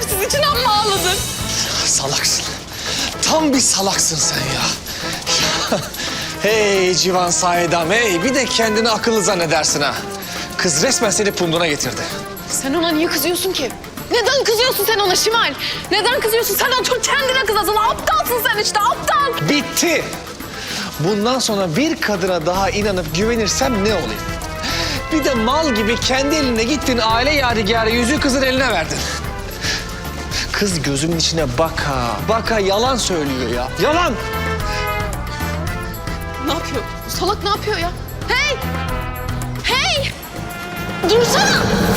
şerefsiz için amma ağladın? Salaksın. Tam bir salaksın sen ya. hey Civan Saidam hey. Bir de kendini akıllı zannedersin ha. Kız resmen seni punduna getirdi. Sen ona niye kızıyorsun ki? Neden kızıyorsun sen ona Şimal? Neden kızıyorsun? Sen otur kendine kızasın. Aptalsın sen işte aptal. Bitti. Bundan sonra bir kadına daha inanıp güvenirsem ne olayım? Bir de mal gibi kendi eline gittin aile yadigarı yüzüğü kızın eline verdin. Kız gözümün içine baka baka yalan söylüyor ya. Yalan. Ne yapıyor? Bu salak ne yapıyor ya? Hey! Hey! Dursana!